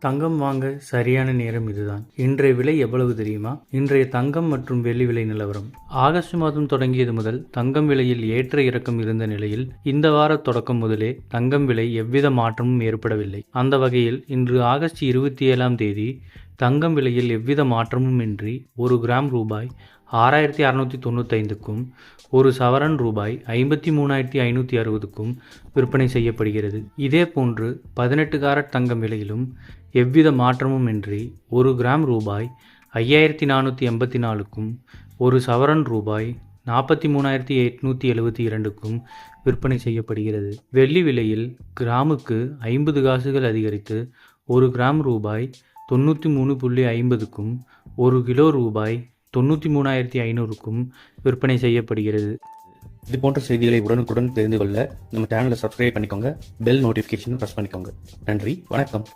தங்கம் வாங்க சரியான நேரம் இதுதான். இன்றைய விலை எவ்வளவு தெரியுமா? இன்றைய தங்கம் மற்றும் வெள்ளி விலை நிலவரம். ஆகஸ்ட் மாதம் தொடங்கியது முதல் தங்கம் விலையில் ஏற்ற இறக்கம் இருந்த நிலையில் இந்த வார தொடக்கம் முதலே தங்கம் விலை எவ்வித மாற்றமும் ஏற்படவில்லை. அந்த வகையில் இன்று ஆகஸ்ட் இருபத்தி ஏழாம் தேதி தங்கம் விலையில் எவ்வித மாற்றமும் இன்றி ஒரு கிராம் ரூபாய் ஆறாயிரத்தி அறநூற்றி தொண்ணூத்தைந்துக்கும் ஒரு சவரன் ரூபாய் ஐம்பத்தி மூணாயிரத்தி ஐநூற்றி அறுபதுக்கும் விற்பனை செய்யப்படுகிறது. இதேபோன்று பதினெட்டு காரட் தங்கம் விலையிலும் எவ்வித மாற்றமும் இன்றி ஒரு கிராம் ரூபாய் ஐயாயிரத்தி நானூற்றி எண்பத்தி நாலுக்கும் ஒரு சவரன் ரூபாய் நாற்பத்தி மூணாயிரத்தி எட்நூற்றி எழுபத்தி இரண்டுக்கும் விற்பனை செய்யப்படுகிறது. வெள்ளி விலையில் கிராமுக்கு ஐம்பது காசுகள் அதிகரித்து ஒரு கிராம் ரூபாய் தொண்ணூற்றி மூணு புள்ளி ஐம்பதுக்கும் ஒரு கிலோ ரூபாய் தொண்ணூற்றி மூணாயிரத்தி ஐநூறுக்கும் விற்பனை செய்யப்படுகிறது. இது போன்ற செய்திகளை உடனுக்குடன் தெரிந்து கொள்ள நம்ம சேனலை சப்ஸ்கிரைப் பண்ணிக்கோங்க. பெல் நோட்டிஃபிகேஷன் ப்ரெஸ் பண்ணிக்கோங்க. நன்றி. வணக்கம்.